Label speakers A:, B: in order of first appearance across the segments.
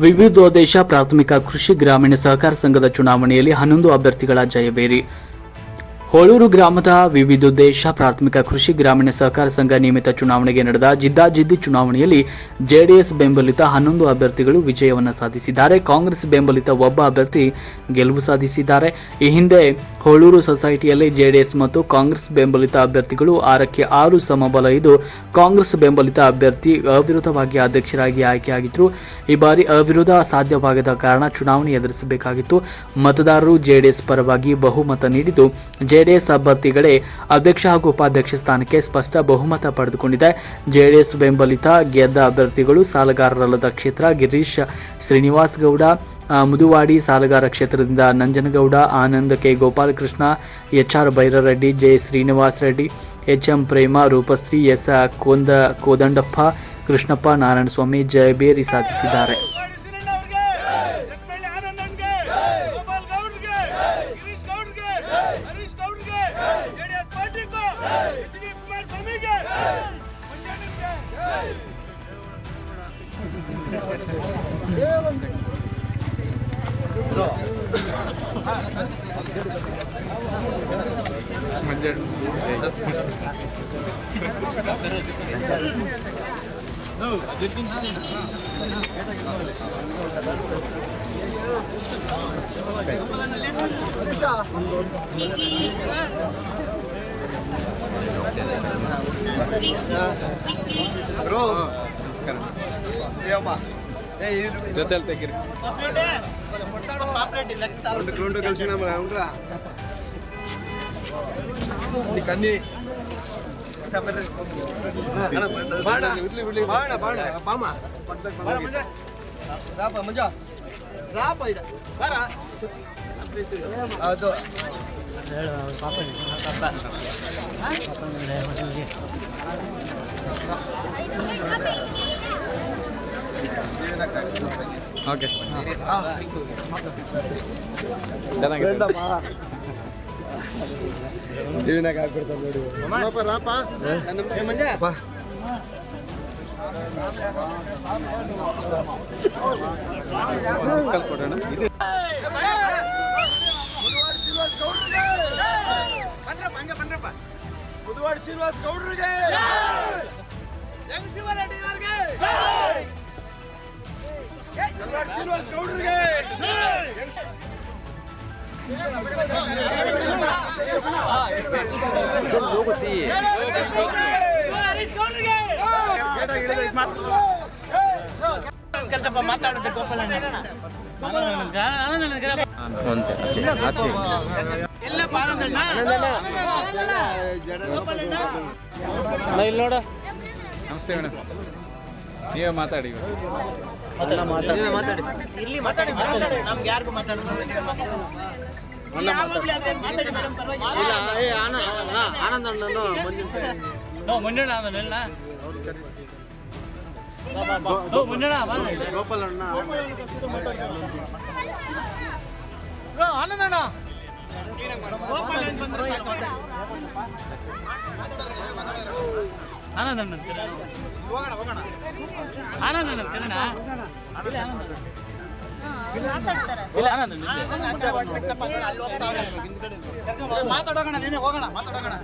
A: ವಿವಿಧೋದ್ದೇಶ ಪ್ರಾಥಮಿಕ ಕೃಷಿ ಗ್ರಾಮೀಣ ಸಹಕಾರ ಸಂಘದ ಚುನಾವಣೆಯಲ್ಲಿ ಹನ್ನೊಂದು ಅಭ್ಯರ್ಥಿಗಳ ಜಯಬೇರಿ ಹೋಳೂರು ಗ್ರಾಮದ ವಿವಿಧೋದ್ದೇಶ ಪ್ರಾಥಮಿಕ ಕೃಷಿ ಗ್ರಾಮೀಣ ಸಹಕಾರ ಸಂಘ ನಿಯಮಿತ ಚುನಾವಣೆಗೆ ನಡೆದ ಜಿದ್ದಾಜಿದ್ದಿ ಚುನಾವಣೆಯಲ್ಲಿ ಜೆಡಿಎಸ್ ಬೆಂಬಲಿತ ಹನ್ನೊಂದು ಅಭ್ಯರ್ಥಿಗಳು ವಿಜಯವನ್ನು ಸಾಧಿಸಿದ್ದಾರೆ. ಕಾಂಗ್ರೆಸ್ ಬೆಂಬಲಿತ ಒಬ್ಬ ಅಭ್ಯರ್ಥಿ ಗೆಲುವು ಸಾಧಿಸಿದ್ದಾರೆ. ಈ ಹಿಂದೆ ಹೋಳೂರು ಸೊಸೈಟಿಯಲ್ಲಿ ಜೆಡಿಎಸ್ ಮತ್ತು ಕಾಂಗ್ರೆಸ್ ಬೆಂಬಲಿತ ಅಭ್ಯರ್ಥಿಗಳು ಆರಕ್ಕೆ ಆರು ಸಮಬಲ ಇದ್ದು, ಕಾಂಗ್ರೆಸ್ ಬೆಂಬಲಿತ ಅಭ್ಯರ್ಥಿ ಅವಿರೋಧವಾಗಿ ಅಧ್ಯಕ್ಷರಾಗಿ ಆಯ್ಕೆಯಾಗಿದ್ದರು ಈ ಬಾರಿ ಅವಿರೋಧ ಸಾಧ್ಯವಾಗದ ಕಾರಣ ಚುನಾವಣೆ ಎದುರಿಸಬೇಕಾಗಿತ್ತು. ಮತದಾರರು ಜೆಡಿಎಸ್ ಪರವಾಗಿ ಬಹುಮತ ನೀಡಿದ್ದು ಜೆಡಿಎಸ್ ಅಭ್ಯರ್ಥಿಗಳೇ ಅಧ್ಯಕ್ಷ ಹಾಗೂ ಉಪಾಧ್ಯಕ್ಷ ಸ್ಥಾನಕ್ಕೆ ಸ್ಪಷ್ಟ ಬಹುಮತ ಪಡೆದುಕೊಂಡಿದೆ. ಜೆಡಿಎಸ್ ಬೆಂಬಲಿತ ಗೆದ್ದ ಅಭ್ಯರ್ಥಿಗಳು ಸಾಲಗಾರರಲ್ಲದ ಕ್ಷೇತ್ರ ಗಿರೀಶ್ ಶ್ರೀನಿವಾಸ್ ಗೌಡ ಮುದುವಾಡಿ ಸಾಲಗಾರ ಕ್ಷೇತ್ರದಿಂದ Nanjanagowda, Anand K. Gopalakrishna H R Bhaireddy J. Srinivas Reddy H M Prema, Roopashri, S. Konda, Kodandappa, Krishnappa, Narayanaswamy ಜಯಬೇರಿ ಸಾಧಿಸಿದ್ದಾರೆ.
B: மஞ்சள் ಬ್ರೋ ನಮಸ್ಕಾರ
C: ಜೊತೆಲಿ ತೆಗಿರಿ
D: ಒಂದು ಕಿಲೋಮೀಟರ್ ಕಳಿಸಿ ನಮ್ಮ నీకు అన్ని బామా రాపా మంజా రాపా ఇడ అదో
C: ಓಕೆ ಚೆನ್ನಾಗಿದೆ
D: ಜೀವನಾಗ ಹಾಕ್ಬಿಡ್ತಾನೆ ನೋಡಿ ಪಾಪ ರಾಪ ಪಾ
C: ನಮಸ್ಕಾರ ಕೊಡೋಣ ಇದು
B: ಬುಧವಾರ ಶ್ರೀನಿವಾಸ್ ಗೌಡ್ರಿಗೆ ಕೆಲಸಪ್ಪ ಇಲ್ಲ ನೋಡು.
C: ನಮಸ್ತೆ ಮೇಡಮ್ ನೀವೇ ಮಾತಾಡಿ ಮಾತಾಡಿ.
B: ಇಲ್ಲಿ ಮಾತಾಡಿ ನಮ್ಗೆ ಯಾರಿಗೂ
D: ಮಾತಾಡೋದು ಆನಂದ್ ಅಣ್ಣನು ಮುಂದಿನ ಮುಂದಿನ ಅಣ್ಣ
B: ಆನಂದಣ್ಣ ಆನಂದಣ್ಣ ಆನಂದಣ್ಣ ತಿರಣ್ಣ ಇಲ್ಲ ಆನಂದಣ್ಣ ಮಾತಾಡೋಣ ನೀನೇ ಹೋಗೋಣ ಮಾತಾಡೋಣ.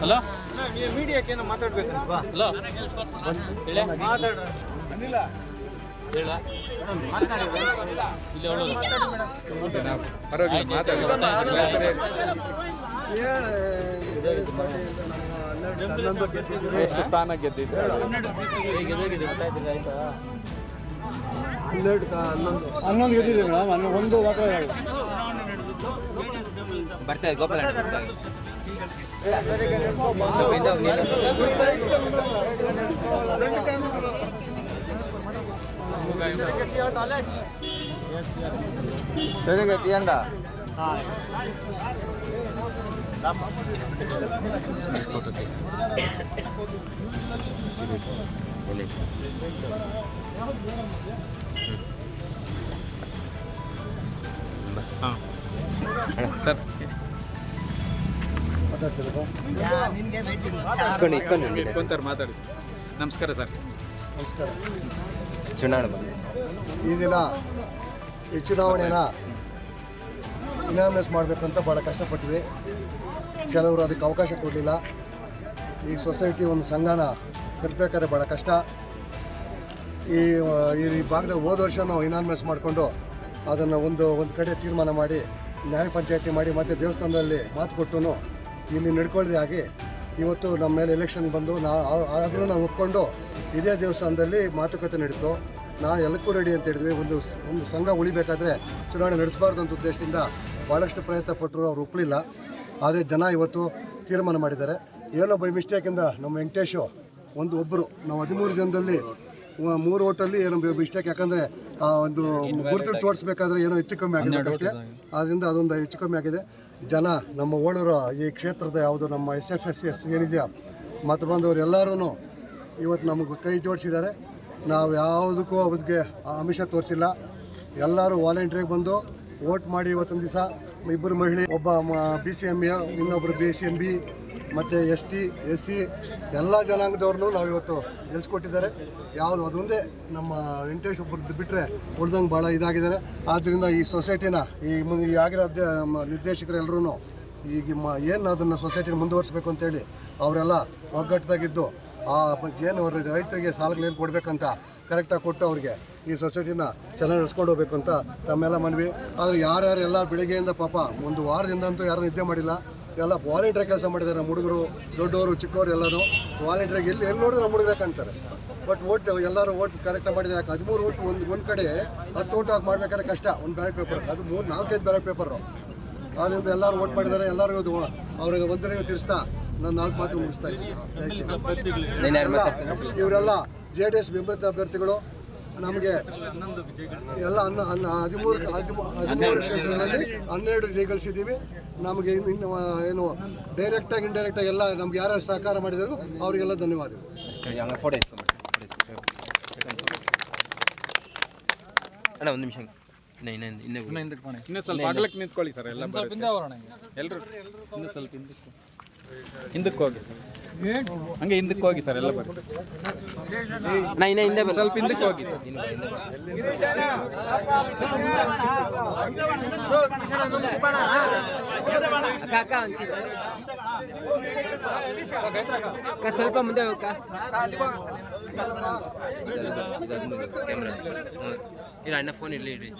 C: ಹಲೋ?
D: ಮೀಡಿಯಾಕ್ಕೆ ಮಾತಾಡ್ಬೇಕಲ್ವಾ
C: ಹಲೋ?
D: ಹೇಳ. ಇಲ್ಲಿ
C: ಹೇಳೋದು. ಪರವಾಗಿಲ್ಲ ಎಷ್ಟು ಸ್ಥಾನ ಗೆದ್ದಿದ್ರೆ ಹನ್ನೆರಡು
D: ಹನ್ನೊಂದು. ಹನ್ನೊಂದು ಗೆದ್ದಿದ್ದೀವಿ ಮೇಡಮ್. ಒಂದು ಮಾತ್ರ
C: ಹೇಳಿ. ಬರ್ತಾ ಗೋಪಾಲ
D: ಸರಿ ಗಟ್ಟಿಯಂಡ
C: ಸರ್
D: ಮಾತಾಡ್ತಿರೋದು
C: ಇಟ್ಕೊಂಡು ಇಟ್ಕೊಂಡು ಇಟ್ಕೊಂತಾರೆ ಮಾತಾಡಿ ಸರ್. ನಮಸ್ಕಾರ ಸರ್.
D: ನಮಸ್ಕಾರ.
C: ಚುನಾವಣೆ ಬಂದು
D: ಈ ದಿನ ಈ ಚುನಾವಣೆನ ಇನಾಮಿನೇಸ್ ಮಾಡಬೇಕಂತ ಭಾಳ ಕಷ್ಟಪಟ್ಟಿವಿ. ಕೆಲವರು ಅದಕ್ಕೆ ಅವಕಾಶ ಕೊಡಲಿಲ್ಲ. ಈ ಸೊಸೈಟಿ ಒಂದು ಸಂಘನ ಕಟ್ಟಬೇಕಾದ್ರೆ ಭಾಳ ಕಷ್ಟ. ಈ ಈ ಭಾಗದಲ್ಲಿ ಹೋದ ವರ್ಷ ನಾವು ಇನಾಮಿನೇಸ್ ಮಾಡಿಕೊಂಡು ಅದನ್ನು ಒಂದು ಒಂದು ಕಡೆ ತೀರ್ಮಾನ ಮಾಡಿ ನ್ಯಾಯ ಪಂಚಾಯತಿ ಮಾಡಿ ಮತ್ತೆ ದೇವಸ್ಥಾನದಲ್ಲಿ ಮಾತು ಕೊಟ್ಟು ಇಲ್ಲಿ ನಡ್ಕೊಳ್ಳದೆ ಆಗಿ ಇವತ್ತು ನಮ್ಮ ಮೇಲೆ ಎಲೆಕ್ಷನ್ ಬಂದು ನಾ ಆದರೂ ನಾವು ಒಪ್ಕೊಂಡು ಇದೇ ದೇವಸ್ಥಾನದಲ್ಲಿ ಮಾತುಕತೆ ನಡೀತು. ನಾನು ಎಲ್ಲಕ್ಕೂ ರೆಡಿ ಅಂತ ಹೇಳಿದ್ವಿ. ಒಂದು ಒಂದು ಸಂಘ ಉಳಿಬೇಕಾದ್ರೆ ಚುನಾವಣೆ ನಡೆಸಬಾರ್ದು ಅಂತ ಉದ್ದೇಶದಿಂದ ಭಾಳಷ್ಟು ಪ್ರಯತ್ನ ಪಟ್ಟರು, ಅವ್ರು ಒಪ್ಪಲಿಲ್ಲ ಆದರೆ ಜನ ಇವತ್ತು ತೀರ್ಮಾನ ಮಾಡಿದ್ದಾರೆ. ಏನೋ ಬೈ ಮಿಸ್ಟೇಕಿಂದ ನಮ್ಮ ವೆಂಕಟೇಶು, ಒಂದು ಒಬ್ಬರು ನಾವು ಹದಿಮೂರು ಜನದಲ್ಲಿ ಮೂರು ಓಟಲ್ಲಿ ಏನೋ ಮಿಸ್ಟೇಕ್ ಯಾಕಂದರೆ ಆ ಒಂದು ಗುರುತು ತೋರಿಸ್ಬೇಕಾದ್ರೆ ಏನೋ ಹೆಚ್ಚು ಕಮ್ಮಿ ಆಗಿದೆ ಅಷ್ಟೇ ಆದ್ದರಿಂದ ಅದೊಂದು ಹೆಚ್ಚು ಕಮ್ಮಿ ಆಗಿದೆ. ಜನ ನಮ್ಮ ಓಣರು ಈ ಕ್ಷೇತ್ರದ ಯಾವುದು ನಮ್ಮ ಎಸ್ ಎಫ್ ಎಸ್ ಎಸ್ ಏನಿದೆಯಾ ಮತ್ತು ಬಂದವರು ಎಲ್ಲರೂ ಇವತ್ತು ನಮಗೆ ಕೈ ಜೋಡಿಸಿದ್ದಾರೆ. ನಾವು ಯಾವುದಕ್ಕೂ ಅವ್ರಿಗೆ ಅಮಿಷ ತೋರಿಸಿಲ್ಲ. ಎಲ್ಲರೂ ವಾಲಂಟಿಯರ್ಗೆ ಬಂದು ವೋಟ್ ಮಾಡಿ ಇವತ್ತೊಂದು ದಿವಸ ಇಬ್ಬರು ಮಹಿಳೆ ಒಬ್ಬ ಬಿ ಸಿ ಎಂ ಎ ಇನ್ನೊಬ್ಬರು ಬಿ ಸಿ ಎಂ ಬಿ ಮತ್ತು ಎಸ್ ಟಿ ಎಸ್ ಸಿ ಎಲ್ಲ ಜನಾಂಗದವ್ರನ್ನೂ ನಾವು ಇವತ್ತು ಗೆಲ್ಸ್ಕೊಟ್ಟಿದ್ದಾರೆ. ಯಾವುದು, ಅದೊಂದೇ ನಮ್ಮ ವೆಂಕಟೇಶ್ ಒಬ್ಬರದ್ದು ಬಿಟ್ಟರೆ ಉಳ್ದಂಗೆ ಭಾಳ ಇದಾಗಿದ್ದಾರೆ. ಆದ್ದರಿಂದ ಈ ಸೊಸೈಟಿನ, ಈ ಮುಂದೆ ಆಗಿರೋ ನಮ್ಮ ನಿರ್ದೇಶಕರೆಲ್ಲರೂ ಈಗ ಮ, ಏನು ಅದನ್ನು ಸೊಸೈಟಿನ ಮುಂದುವರಿಸ್ಬೇಕು ಅಂತೇಳಿ ಅವರೆಲ್ಲ ಒಗ್ಗಟ್ಟದಾಗಿದ್ದು ಆ ಏನು ಅವ್ರ ರೈತರಿಗೆ ಸಾಲಗಳೇನು ಕೊಡಬೇಕಂತ ಕರೆಕ್ಟಾಗಿ ಕೊಟ್ಟು ಅವ್ರಿಗೆ ಈ ಸೊಸೈಟಿನ ಚೆನ್ನಾಗಿ ನಡೆಸ್ಕೊಂಡು ಹೋಗ್ಬೇಕು ಅಂತ ತಮ್ಮೆಲ್ಲ ಮನವಿ. ಆದರೆ ಯಾರ್ಯಾರು ಎಲ್ಲ ಬೆಳಿಗ್ಗೆಯಿಂದ ಪಾಪ ಒಂದು ವಾರದಿಂದ ಅಂತೂ ಯಾರು ನಿದ್ದೆ ಮಾಡಿಲ್ಲ. ಎಲ್ಲ ವಾಲಂಟ್ರಿ ಕೆಲಸ ಮಾಡಿದ್ದಾರೆ ನಮ್ಮ ಹುಡುಗರು ದೊಡ್ಡವರು ಚಿಕ್ಕವರು ಎಲ್ಲರೂ ವಾಲಂಟ್ರಿಗೆ ಎಲ್ಲಿ ಎಲ್ಲಿ ನೋಡಿದ್ರೆ ನಮ್ಮ ಹುಡುಗರೇ ಕಾಣ್ತಾರೆ. ಬಟ್ ಓಟ್ ಎಲ್ಲರೂ ಓಟ್ ಕರೆಕ್ಟಾಗಿ ಮಾಡಿದ್ದಾರೆ. ಹದಿಮೂರು ಓಟ್ ಒಂದು ಒಂದು ಕಡೆ ಹತ್ತು ಓಟ್ ಹಾಕಿ ಮಾಡ್ಬೇಕಾದ್ರೆ ಕಷ್ಟ. ಒಂದು ಬ್ಯಾಲೆಟ್ ಪೇಪರ್ ಅದು ಮೂರು ನಾಲ್ಕೈದು ಬ್ಯಾಲೆಟ್ ಪೇಪರು ಆದ್ದರಿಂದ ಎಲ್ಲರೂ ಓಟ್ ಮಾಡಿದ್ದಾರೆ. ಎಲ್ಲರಿಗೂ ಇದು ಅವ್ರಿಗೆ ಒಂದನೇ ತಿಳಿಸ್ತಾ ನಾನು ನಾಲ್ಕು ಮಾತು ಮುಗಿಸ್ತಾ ಇದ್ದೀನಿ. ಎಲ್ಲ ಇವರೆಲ್ಲ ಜೆ ಡಿ ಎಸ್ ಬೆಂಬಲಿತ ಅಭ್ಯರ್ಥಿಗಳು. ನಮಗೆ ಎಲ್ಲ ಹನ್ನ ಹನ್ನ ಹದಿಮೂರು ಹದಿಮೂ ಹದಿಮೂರು ಕ್ಷೇತ್ರಗಳಲ್ಲಿ ಹನ್ನೆರಡು ಜಯಗಳಿಸಿದ್ದೀವಿ ನಮಗೆ ಇನ್ನು ಇನ್ನು ಏನು ಡೈರೆಕ್ಟಾಗಿ ಇಂಡೈರೆಕ್ಟಾಗಿ ಎಲ್ಲ ನಮ್ಗೆ ಯಾರ್ಯಾರು ಸಹಕಾರ ಮಾಡಿದರು ಅವರಿಗೆಲ್ಲ ಧನ್ಯವಾದಗಳು.
E: ಅಣ್ಣ ಒಂದು ನಿಮಿಷ ಇನ್ನೂ
C: ಸ್ವಲ್ಪ ನಿಂತ್ಕೊಳ್ಳಿ ಸರ್ ಎಲ್ಲ ಎಲ್ಲರೂ ಇನ್ನೂ ಸ್ವಲ್ಪ ಹಿಂದಕ್ಕೆ ಹಿಂದಕ್ಕೆ ಹೋಗಿ ಸರ್. ಹಂಗೆ ಹಿಂದಕ್ಕೆ ಹೋಗಿ ಸರ್ ಎಲ್ಲ ಬರ್ರಿ.
E: ಅಣ್ಣ ಇನ್ನೇ ಹಿಂದೆ.
C: ಸ್ವಲ್ಪ ಹಿಂದಕ್ಕೆ ಹೋಗಿ ಸರ್
E: ಅಕ್ಕ. ಅಕ್ಕ ಸ್ವಲ್ಪ ಮುಂದೆ ಹೋಗಕ್ಕ. ಇಲ್ಲ ಅಣ್ಣ ಫೋನ್ ಇರಲಿ ಇಡಿ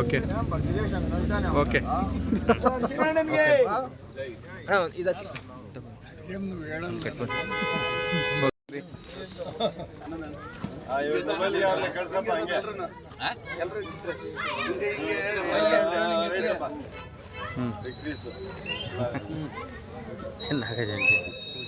C: ಓಕೆ ಓಕೆ
E: ನಾಗಜಯಂತಿ